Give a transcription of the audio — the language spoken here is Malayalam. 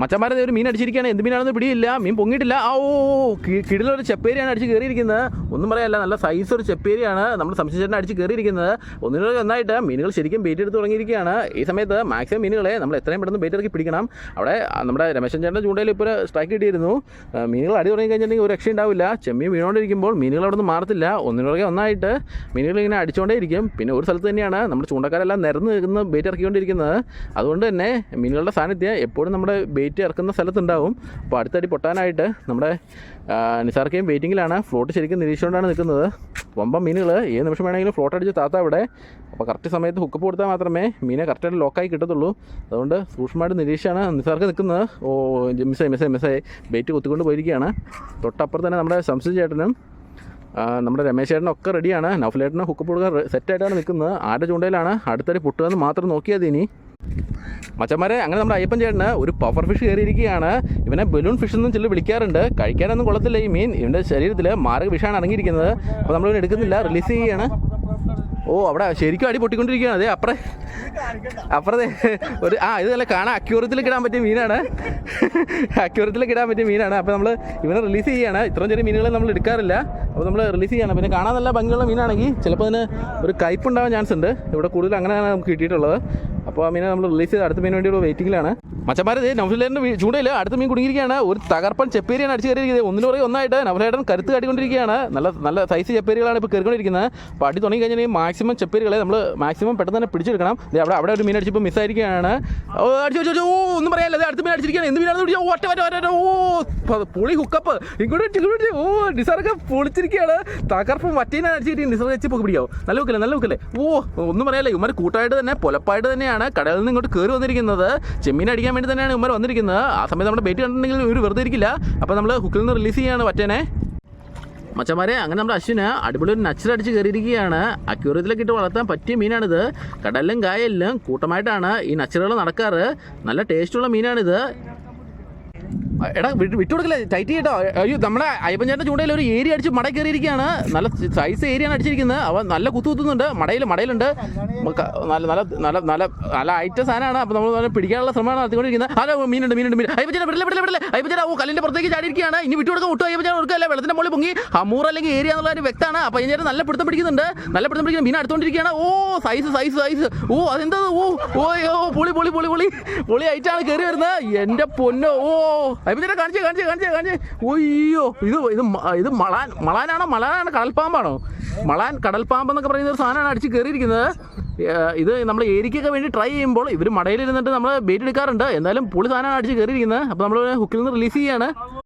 മച്ചന്മാരെ ഒരു മീൻ അടിച്ചിരിക്കുകയാണ് എന്ത് മീനാണെന്ന് പിടിയില്ല. മീൻ പൊങ്ങിയിട്ടില്ല. ആ ഓ കിടിലൊരു ചെപ്പേരിയാണ് അടിച്ച് കയറിയിരിക്കുന്നത്. ഒന്നും പറയാല്ല നല്ല സൈസ് ഒരു ചെപ്പേരിയാണ് നമ്മൾ സംശയിച്ചേട്ടൻ അടിച്ച് കയറിയിരിക്കുന്നത്. ഒന്നിനോട് നന്നായിട്ട് മീനുകൾ ശരിക്കും ബേറ്റ് എടുത്ത് തുടങ്ങിയിരിക്കുകയാണ്. ഈ സമയത്ത് മാക്സിമം മീനുകളെ നമ്മൾ എത്രയും പെട്ടെന്ന് ബേറ്റ് ഇറക്കി പിടിക്കണം. അവിടെ നമ്മുടെ രമേശൻ ചേട്ടന്റെ ചൂണ്ടയിൽ ഇപ്പോൾ സ്ട്രൈക്ക് കിട്ടിയിരുന്നു. മീനുകൾ അടി തുടങ്ങി കഴിഞ്ഞിട്ടുണ്ടെങ്കിൽ ഒരു രക്ഷ ഉണ്ടാവില്ല. ചെമ്മീൻ വീണുകൊണ്ടിരിക്കുമ്പോൾ മീനുകൾ അവിടെ നിന്ന് മാറത്തില്ല. ഒന്നിനോടൊക്കെ ഒന്നായിട്ട് മീനുകൾ ഇങ്ങനെ അടിച്ചുകൊണ്ടേ ഇരിക്കും പിന്നെ ഒരു സ്ഥലത്ത് തന്നെയാണ് നമ്മുടെ ചൂണ്ടക്കാരെല്ലാം നിരന്ന് നിൽക്കുന്ന ബേറ്റ് ഇറക്കിക്കൊണ്ടിരിക്കുന്നത്. അതുകൊണ്ട് തന്നെ മീനുകളുടെ സാന്നിധ്യം എപ്പോഴും നമ്മുടെ ഇറക്കുന്ന സ്ഥലത്തുണ്ടാവും. അപ്പോൾ അടുത്തടി പൊട്ടാനായിട്ട് നമ്മുടെ നിസാർക്കയും വെയിറ്റിങ്ങിലാണ്. ഫ്ലോട്ട് ശരിക്കും നിരീക്ഷിച്ചുകൊണ്ടാണ് നിൽക്കുന്നത്. വമ്പം മീനുകൾ ഏത് നിമിഷം വേണമെങ്കിലും ഫ്ലോട്ട് അടിച്ച് താത്ത അവിടെ അപ്പോൾ കറക്റ്റ് സമയത്ത് ഹുക്കപ്പ് കൊടുത്താൽ മാത്രമേ മീനെ കറക്റ്റായിട്ട് ലോക്കായി കിട്ടത്തുള്ളൂ. അതുകൊണ്ട് സൂക്ഷ്മമായിട്ട് നിരീക്ഷയാണ് നിസാർക്ക് നിൽക്കുന്നത്. ഓ മിസ്സായി മിസ്സായി മിസ്സായി. ബേറ്റ് കുത്തിക്കൊണ്ട് പോയിരിക്കുകയാണ്. തൊട്ടപ്പുറത്ത് തന്നെ നമ്മുടെ സംശയ ചേട്ടനും നമ്മുടെ രമേശ് ഒക്കെ റെഡിയാണ് നൗഫലേട്ടനും ഹുക്കപ്പ് കൊടുക്കാൻ സെറ്റായിട്ടാണ് നിൽക്കുന്നത്. ആരുടെ ചൂണ്ടയിലാണ്? അടുത്തടി പൊട്ടുകയെന്ന് മാത്രം നോക്കിയാൽ ഇനി. മച്ചന്മാരെ അങ്ങനെ നമ്മുടെ അയ്യപ്പൻ ചേട്ടന് ഒരു പവർ ഫിഷ് കയറിയിരിക്കുകയാണ്. ഇവനെ ബലൂൺ ഫിഷ് എന്നും ചില വിളിക്കാറുണ്ട്. കഴിക്കാനൊന്നും കൊള്ളത്തില്ല ഈ മീൻ. ഇവന്റെ ശരീരത്തിൽ മാരക വിഷാണ് അടങ്ങിയിരിക്കുന്നത്. അപ്പോൾ നമ്മളിവനെ എടുക്കുന്നില്ല. റിലീസ് ചെയ്യുകയാണ്. ഓ അവിടെ ശരിക്കും അടി പൊട്ടിക്കൊണ്ടിരിക്കുകയാണ്. അതെ അപ്പുറേ. അപ്പുറത്തെ ഒരു ആ ഇത് നല്ല കാണാൻ അക്യൂറത്തിൽ കിടാൻ പറ്റിയ മീനാണ്. അക്യൂറത്തിലേക്ക് കിടാൻ പറ്റിയ മീനാണ്. അപ്പോൾ നമ്മൾ ഇവനെ റിലീസ് ചെയ്യുകയാണ് ഇത്രയും ചെറിയ മീനുകളെ നമ്മൾ എടുക്കാറില്ല. അപ്പോൾ നമ്മൾ റിലീസ് ചെയ്യണം. പിന്നെ കാണാൻ നല്ല ഭംഗിയുള്ള മീനാണെങ്കിൽ ചിലപ്പോൾ അതിന് ഒരു കയ്പ് ഉണ്ടാവാൻ ചാൻസ് ഉണ്ട്. ഇവിടെ കൂടുതൽ അങ്ങനെയാണ് നമുക്ക് കിട്ടിയിട്ടുള്ളത്. അപ്പോൾ ആ മീനെ നമ്മൾ റിലീസ് ചെയ്ത് അടുത്ത മീൻ വേണ്ടിയുള്ള വെയിറ്റിംഗിലാണ് മച്ചന്മാരെ ദേ ചൂടയില്ല അടുത്ത മീൻ കുടുങ്ങിയിരിക്കുകയാണ്. ഒരു തകർപ്പൻ ചെപ്പേരിയാണ് അടിച്ച് കയറിയിരിക്കുന്നത്. ഒന്നിനു പറയും ഒന്നായിട്ട് നൗഫലേട്ടൻ കരുത്ത് കാട്ടിക്കൊണ്ടിരിക്കുകയാണ്. നല്ല നല്ല സൈസ് ചെപ്പേരികളാണ് ഇപ്പോൾ കയറിക്കൊണ്ടിരിക്കുന്നത്. അപ്പോൾ അടി തുടങ്ങി കഴിഞ്ഞാൽ മാക്സിമം ചെപ്പേരികളെ നമ്മൾ മാക്സിമം പെട്ടെന്ന് തന്നെ പിടിച്ചെടുക്കണം. അവിടെ അവിടെ ഒരു മീൻ അടിച്ചപ്പോൾ മിസ്സായിരിക്കുകയാണ് അടിച്ചു ഓ ഒന്നും പറയാനില്ല. അടുത്ത മീൻ അടിച്ചിരിക്കുകയാണ്. എന്ത് മീനാണെന്ന് പിടിച്ചു ഒറ്റ ഒറ്റ ഒറ്റ ഓ പുളി ഹുക്കപ്പ് ഇങ്ങോട്ട് ഇങ്ങോട്ട്. ഓ നിസാറൊക്കെ പൊളിച്ചിരിക്കുകയാണ്. തകർപ്പം വറ്റീനാണ് അടിച്ചിട്ട് നിസാർ വെച്ച് പൊക്കി പിടിക്കാവും? നല്ല വെക്കല്ലേ നല്ല വെക്കല്ലേ ഓ ഒന്നും പറയാനില്ല. ഇവന്മാർ കൂട്ടായിട്ട് തന്നെ പൊലപ്പായിട്ട് തന്നെയാണ് കടലിൽ നിന്ന് ഇങ്ങോട്ട് കയറി വന്നിരിക്കുന്നത്. ചെമ്മീൻ അടിക്കാൻ വേണ്ടി തന്നെയാണ് ഉമ്മർ വന്നിരിക്കുന്നത്. ആ സമയത്ത് നമ്മുടെ ബേറ്റ് കണ്ടിട്ടുണ്ടെങ്കിൽ ഒരു വെറുതെ ഇരിക്കില്ല. അപ്പോൾ നമ്മൾ ഹുക്കിൽ നിന്ന് റിലീസ് ചെയ്യാണ് പറ്റേനെ മച്ചന്മാരെ അങ്ങനെ നമ്മുടെ അശ്വിന് അടിപൊളി ഒരു നച്ചൽ അടിച്ച് കയറിയിരിക്കുകയാണ്. അക്യൂറിയത്തിലേക്ക് ഇട്ട് വളർത്താൻ പറ്റിയ മീനാണിത്. കടലിലും കായലിലും കൂട്ടമായിട്ടാണ് ഈ നച്ചലുകൾ നടക്കാറ്. നല്ല ടേസ്റ്റുള്ള മീനാണിത്. എടാ വിട്ടു കൊടുക്കില്ല ടൈറ്റ് ചെയ്യട്ടോ അയ്യോ നമ്മുടെ അയ്യപ്പഞ്ചേട്ടന്റെ ചൂണ്ടയിൽ ഒരു ഏരിയ അടിച്ച് മട കയറിയിരിക്കുകയാണ്. നല്ല സൈസ് ഏരിയയാണ് അടിച്ചിരിക്കുന്നത്. അവൻ നല്ല കുത്തു കുത്തുന്നുണ്ട് മടയിൽ മടയിലുണ്ട്. നല്ല നല്ല നല്ല നല്ല നല്ല ഐറ്റ സാധനമാണ്. അപ്പോൾ നമ്മൾ നല്ല പിടിക്കാനുള്ള ശ്രമമാണ് നടത്തിക്കൊണ്ടിരിക്കുന്നത്. ഹലോ മീനുണ്ട് മീനുണ്ട് മീൻ അയ്യപ്പഞ്ചേട്ട വിടില്ല വിടില്ല വിടില്ല? അയ്യപ്പഞ്ചേട്ട ഓ കല്ലിന്റെ പുറത്തേക്ക് ചാടിയിരിക്കുകയാണ്. ഇനി വിട്ടു കൊടുക്കാൻ ഒട്ടും അയ്യപ്പഞ്ചേട്ടൻ കൊടുക്കല്ല? വെള്ളത്തിന്റെ മുകളിൽ പൊങ്ങി ഹമൂർ അല്ലെങ്കിൽ ഏരിയ എന്നുള്ള ഒരു വ്യക്തമാണ്. അപ്പോൾ അയ്യഞ്ചേട്ടൻ നല്ല പിടുത്തം പിടിക്കുന്നുണ്ട്. നല്ല പിടുത്തം പിടിക്കുന്ന മീൻ അടുത്തുകൊണ്ടിരിക്കുകയാണ് ഓ സൈസ് സൈസ് സൈസ് ഓ അതെന്താ ഓ ഓ ഓ പൊളി പൊളി പൊളി പൊളി. പൊളി ആയിട്ടാണ് കയറി വരുന്നത്. എന്റെ പൊന്നോ ഓ. അയ്യപ്പഞ്ചേട്ട കാണിച്ചേ കാണിച്ചേ കാണിച്ചേ കാണിച്ചേ. ഒയ്യോ ഇത് ഇത് ഇത് മളാൻ മളാനാണോ മളാനാണ് കടൽപ്പാമ്പാണോ? മളാൻ കടൽപ്പാമ്പ് എന്നൊക്കെ പറയുന്ന ഒരു സാധനമാണ് അടിച്ച് കയറിയിരിക്കുന്നത്. ഇത് നമ്മൾ ഏരിക്കൊക്കെ വേണ്ടി ട്രൈ ചെയ്യുമ്പോൾ ഇവർ മടയിലിരുന്നിട്ട് നമ്മൾ ബേറ്റ് എടുക്കാറുണ്ട്. എന്തായാലും പുളി സാധനമാണ് അടിച്ച് കയറിയിരിക്കുന്നത്. അപ്പോൾ നമ്മൾ ഹുക്കിൽ നിന്ന് റിലീസ് ചെയ്യാണ്.